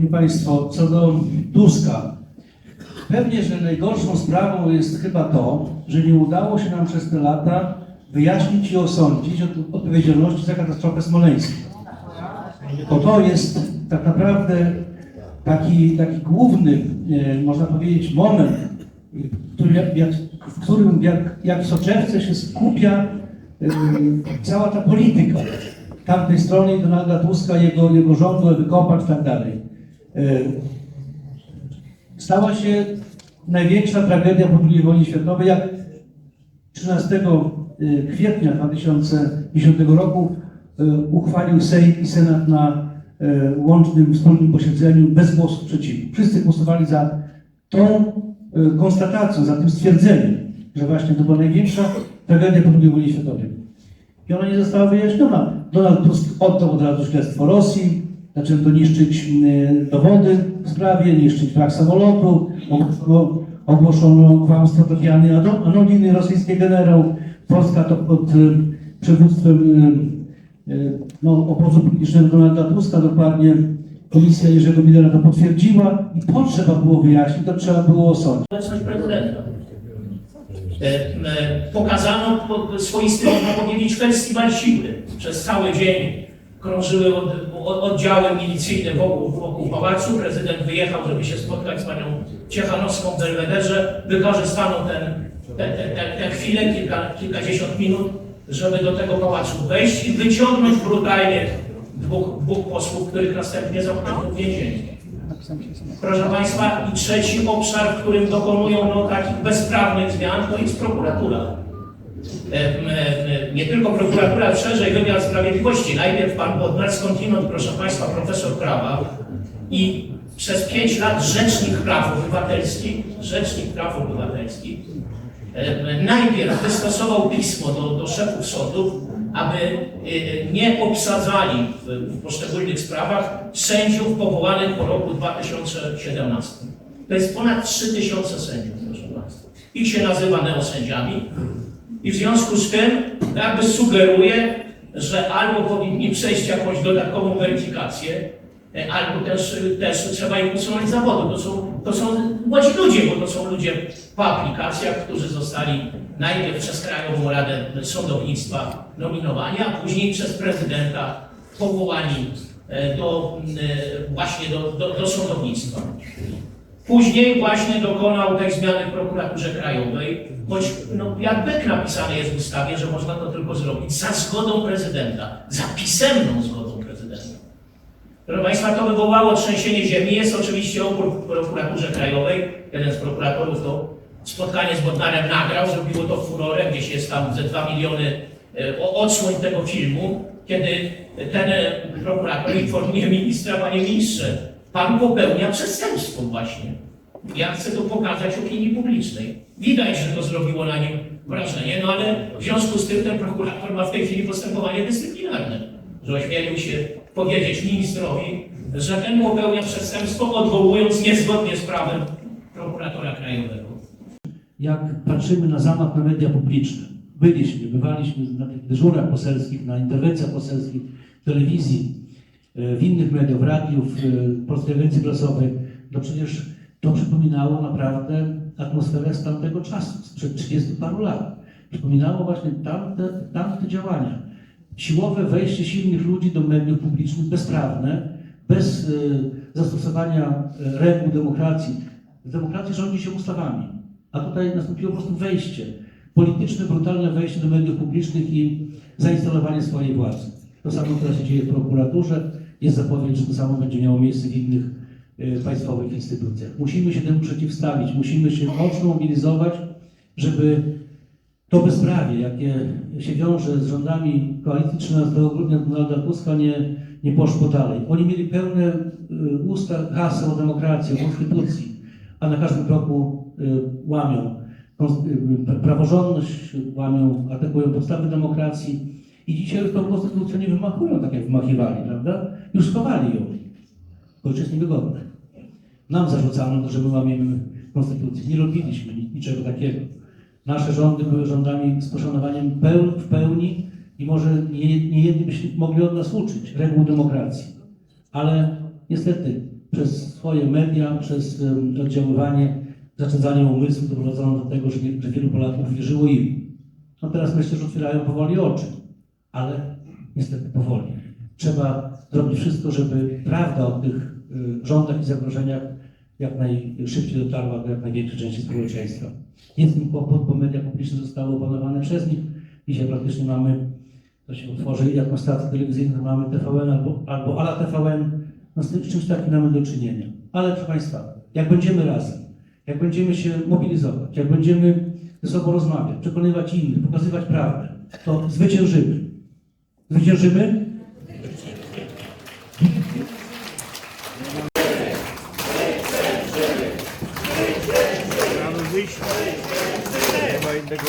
Szanowni Państwo, co do Tuska, pewnie, że najgorszą sprawą jest chyba to, że nie udało się nam przez te lata wyjaśnić i osądzić od odpowiedzialności za katastrofę smoleńską. Bo to jest tak naprawdę taki, taki główny, e, można powiedzieć, moment, w którym, jak, w którym jak, jak w soczewce się skupia e, cała ta polityka tamtej strony Donalda Tuska, jego, jego rządu, Ewy Kopacz i tak dalej. E, Stała się największa tragedia po II wojnie światowej, jak 13 kwietnia 2010 roku e, uchwalił Sejm i Senat na łącznym wspólnym posiedzeniu bez głosu przeciwko. Wszyscy głosowali za tą konstatacją, za tym stwierdzeniem, że właśnie to była największa tragedia po II wojnie światowej. I ona nie została wyjaśniona. Donald Tusk oddał od razu śledztwo Rosji, zaczęto niszczyć dowody w sprawie, niszczyć brak samolotu, ogłoszono, ogłoszono kłamstwo Tatiany Ano- Anoniny, rosyjski generał. Polska to pod y, przywództwem y, y, no, obozu politycznego Donalda Tuska, dokładnie komisja Jerzego Millera to potwierdziła i to trzeba było wyjaśnić, to trzeba było osądzić. prezydenta. E, e, Pokazano po- swoisty, można powiedzieć, festiwal siły. Przez cały dzień krążyły od, od, oddziały milicyjne wokół, wokół pałacu. Prezydent wyjechał, żeby się spotkać z panią Ciechanowską w Belwederze. Wykorzystano ten, te, te, te, te chwilę, kilka, kilkadziesiąt minut, żeby do tego pałacu wejść i wyciągnąć brutalnie dwóch, dwóch posłów, których następnie zamknięto w więzieniu. Proszę Państwa, i trzeci obszar, w którym dokonują no, takich bezprawnych zmian, to jest prokuratura. E, e, Nie tylko prokuratura, ale szerzej wymiar sprawiedliwości. Najpierw pan Bodnar, skądinąd, proszę Państwa, profesor prawa i przez pięć lat rzecznik praw obywatelskich, rzecznik praw obywatelskich, e, najpierw wystosował pismo do, do szefów sądów, aby nie obsadzali w, w poszczególnych sprawach sędziów powołanych po roku 2017. To jest ponad 3000 sędziów, proszę Państwa. Ich się nazywa neosędziami i w związku z tym jakby sugeruje, że albo powinni przejść jakąś dodatkową weryfikację, e, albo też, też trzeba ich usunąć z zawodu. To są, to są młodzi ludzie, bo to są ludzie po aplikacjach, którzy zostali najpierw przez Krajową Radę Sądownictwa nominowani, a później przez prezydenta powołani e, do, e, właśnie do, do, do sądownictwa. Później właśnie dokonał tej zmiany w prokuraturze krajowej, choć no, jak byk napisane jest w ustawie, że można to tylko zrobić za zgodą prezydenta, za pisemną zgodą prezydenta. Proszę Państwa, to wywołało trzęsienie ziemi. Jest oczywiście opór w prokuraturze krajowej. Jeden z prokuratorów to spotkanie z Bodnarem nagrał, zrobiło to furorę, gdzieś jest tam ze 2 miliony e, o- odsłon tego filmu, kiedy ten prokurator informuje ministra, panie ministrze, pan popełnia przestępstwo właśnie. Ja chcę to pokazać opinii publicznej. Widać, że to zrobiło na nim wrażenie, no ale w związku z tym ten prokurator ma w tej chwili postępowanie dyscyplinarne, że ośmielił się powiedzieć ministrowi, że ten popełnia przestępstwo, odwołując niezgodnie z prawem prokuratora krajowego. jak patrzymy na zamach na media publiczne. Byliśmy, bywaliśmy na tych dyżurach poselskich, na interwencjach poselskich, telewizji, w innych mediach, w radiu, w e, Polskiej Agencji Prasowej. To przecież to przypominało naprawdę atmosferę z tamtego czasu, sprzed 30 paru lat. Przypominało właśnie tamte, tamte działania. Siłowe wejście silnych ludzi do mediów publicznych, bezprawne, bez e, zastosowania e, reguł demokracji. W demokracji rządzi się ustawami. A tutaj nastąpiło po prostu wejście, polityczne, brutalne wejście do mediów publicznych i zainstalowanie swojej władzy. To samo teraz się dzieje w prokuraturze. Jest zapowiedź, że to samo będzie miało miejsce w innych e, państwowych instytucjach. Musimy się temu przeciwstawić, musimy się mocno mobilizować, żeby to bezprawie, jakie się wiąże z rządami koalicji 13 grudnia Donalda Tuska, nie, nie poszło dalej. Oni mieli pełne y, usta haseł o demokracji, o konstytucji, a na każdym kroku y, łamią praworządność, łamią, atakują podstawy demokracji i dzisiaj już tą konstytucją nie wymachują tak jak wymachiwali, prawda? Już schowali ją, bo już jest niewygodne. Nam zarzucano, że my łamiemy konstytucję. Nie robiliśmy ni- niczego takiego. Nasze rządy były rządami z poszanowaniem peł, w pełni i może nie, nie jedni byśmy mogli od nas uczyć reguł demokracji. Ale niestety przez swoje media, przez em, oddziaływanie, zaczędzanie umysłu doprowadzono do tego, że, nie, że wielu Polaków wierzyło im. No teraz myślę, że otwierają powoli oczy, ale niestety powoli. Trzeba zrobić wszystko, żeby prawda o tych y, rządach i zagrożeniach jak najszybciej dotarła do jak największej części społeczeństwa. Jest im kłopot, bo media publiczne zostały opanowane przez nich. Dzisiaj praktycznie mamy, to się otworzy jak na stacji telewizyjnej, to mamy TVN albo, albo ala TVN. No z tym- z czymś takim mamy do czynienia. Ale proszę Państwa, jak będziemy razem, jak będziemy się mobilizować, jak będziemy ze sobą rozmawiać, przekonywać innych, pokazywać prawdę, to zwyciężymy. Zwyciężymy? Mamy wyjść. Nie ma innego.